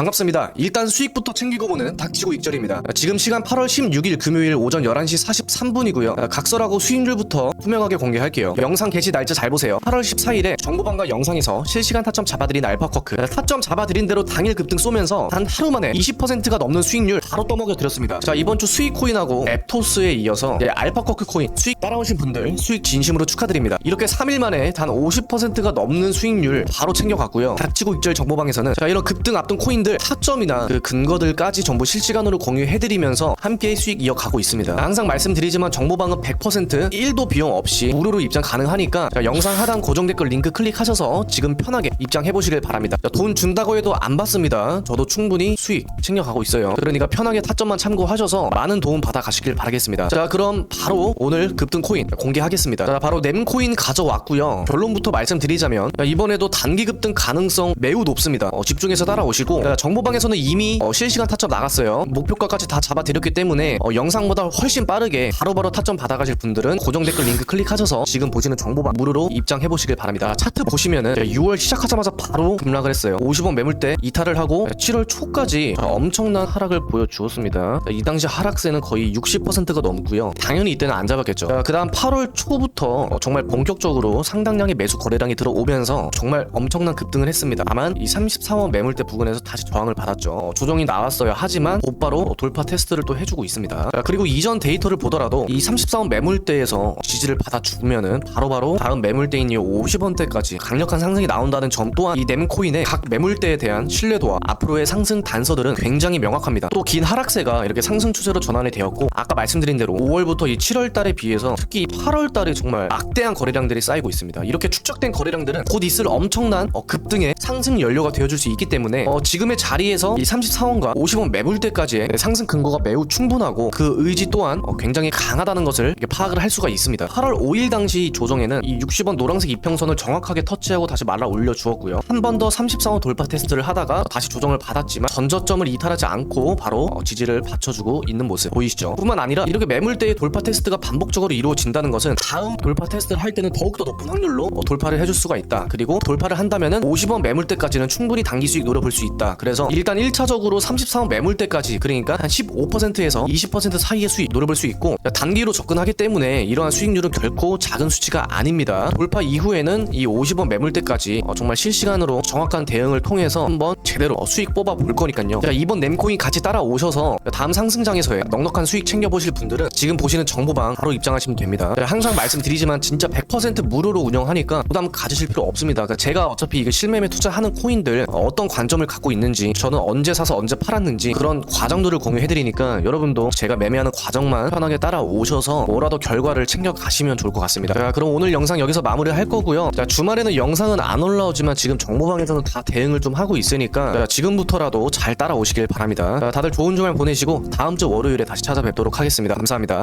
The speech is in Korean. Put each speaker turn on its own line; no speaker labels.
반갑습니다. 일단 수익부터 챙기고 보는 닥치고 익절입니다. 지금 시간 8월 16일 금요일 오전 11시 43분이고요. 각설하고 수익률부터 투명하게 공개할게요. 영상 게시 날짜 잘 보세요. 8월 14일에 정보방과 영상에서 실시간 타점 잡아드린 알파커크 타점 잡아드린 대로 당일 급등 쏘면서 단 하루 만에 20%가 넘는 수익률 바로 떠먹여 드렸습니다. 자 이번 주 수익 코인하고 앱토스에 이어서 이제 알파커크 코인 수익 따라오신 분들 수익 진심으로 축하드립니다. 이렇게 3일 만에 단 50%가 넘는 수익률 바로 챙겨갔고요. 닥치고 익절 정보방에서는 자 이런 급등 앞둔 코인들 타점이나 그 근거들까지 전부 실시간으로 공유해드리면서 함께 수익 이어가고 있습니다. 항상 말씀드리지만 정보방은 100% 1도 비용 없이 무료로 입장 가능하니까 자, 영상 하단 고정 댓글 링크 클릭하셔서 지금 편하게 입장해보시길 바랍니다. 자, 돈 준다고 해도 안 받습니다. 저도 충분히 수익 챙겨가고 있어요. 그러니까 편하게 타점만 참고하셔서 많은 도움 받아 가시길 바라겠습니다. 자 그럼 바로 오늘 급등 코인 공개하겠습니다. 자 바로 넴코인 가져왔고요. 결론부터 말씀드리자면 자, 이번에도 단기 급등 가능성 매우 높습니다. 어, 집중해서 따라오시고 자, 정보방에서는 이미 어, 실시간 타점 나갔어요. 목표가까지 다 잡아드렸기 때문에 어, 영상보다 훨씬 빠르게 바로바로 타점 받아가실 분들은 고정 댓글 링크 클릭하셔서 지금 보시는 정보방 무료로 입장해 보시길 바랍니다. 차트 보시면은 6월 시작하자마자 바로 급락을 했어요. 50원 매물대 이탈을 하고 7월 초까지 엄청난 하락을 보여주었습니다. 자, 이 당시 하락세는 거의 60%가 넘고요. 당연히 이때는 안 잡았겠죠. 자, 그다음 8월 초부터 어, 정말 본격적으로 상당량의 매수 거래량이 들어오면서 정말 엄청난 급등을 했습니다. 다만 이 34원 매물대 부근에서 다시 저항을 받았죠. 어, 조정이 나왔어요. 하지만 곧바로 돌파 테스트를 또 해주고 있습니다. 자, 그리고 이전 데이터를 보더라도 이 34원 매물대에서 지지를 받아주면은 바로바로 다음 매물대인 이 50원대까지 강력한 상승이 나온다는 점 또한 이 넴코인의 각 매물대에 대한 신뢰도와 앞으로의 상승 단서들은 굉장히 명확합니다. 또 긴 하락세가 이렇게 상승 추세로 전환이 되었고 아까 말씀드린 대로 5월부터 이 7월 달에 비해서 특히 8월 달에 정말 막대한 거래량들이 쌓이고 있습니다. 이렇게 축적된 거래량들은 곧 있을 엄청난 어, 급등의 상승 연료가 되어줄 수 있기 때문에 어, 지금 의 자리에서 이 34원과 50원 매물대까지의 상승 근거가 매우 충분하고 그 의지 또한 어, 굉장히 강하다는 것을 파악을 할 수가 있습니다. 8월 5일 당시 조정에는 이 60원 노란색 이평선을 정확하게 터치하고 다시 말아 올려 주었고요. 한 번 더 34원 돌파 테스트를 하다가 다시 조정을 받았지만 전저점을 이탈하지 않고 바로 어, 지지를 받쳐주고 있는 모습 보이시죠? 뿐만 아니라 이렇게 매물대의 돌파 테스트가 반복적으로 이루어진다는 것은 다음 돌파 테스트를 할 때는 더욱더 높은 확률로 어, 돌파를 해줄 수가 있다. 그리고 돌파를 한다면은 50원 매물대까지는 충분히 단기 수익 노려볼 수 있다. 그래서 일단 1차적으로 34원 매물대까지 그러니까 한 15%에서 20% 사이의 수익 노려볼 수 있고 단기로 접근하기 때문에 이러한 수익률은 결코 작은 수치가 아닙니다. 돌파 이후에는 이 50원 매물대까지 어, 정말 실시간으로 정확한 대응을 통해서 한번 제대로 어, 수익 뽑아 볼 거니까요. 자, 이번 nem코인 같이 따라오셔서 다음 상승장에서의 넉넉한 수익 챙겨보실 분들은 지금 보시는 정보방 바로 입장하시면 됩니다. 자, 항상 말씀드리지만 진짜 100% 무료로 운영하니까 부담 가지실 필요 없습니다. 그러니까 제가 어차피 이게 실매매 투자하는 코인들 어, 어떤 관점을 갖고 있 는지 저는 언제 사서 언제 팔았는지 그런 과정들을 공유해드리니까 여러분도 제가 매매하는 과정만 편하게 따라오셔서 뭐라도 결과를 챙겨 가시면 좋을 것 같습니다. 자, 그럼 오늘 영상 여기서 마무리 할 거고요. 자, 주말에는 영상은 안 올라오지만 지금 정보방에서는 다 대응을 좀 하고 있으니까 자, 지금부터라도 잘 따라오시길 바랍니다. 자, 다들 좋은 주말 보내시고 다음 주 월요일에 다시 찾아뵙도록 하겠습니다. 감사합니다.